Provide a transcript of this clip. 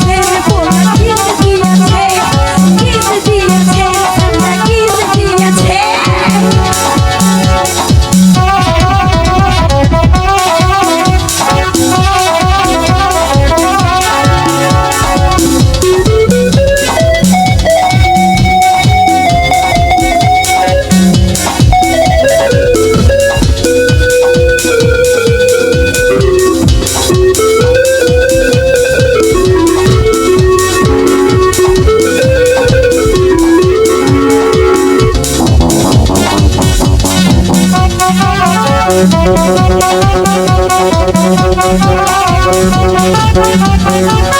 দিয়ে Thank you.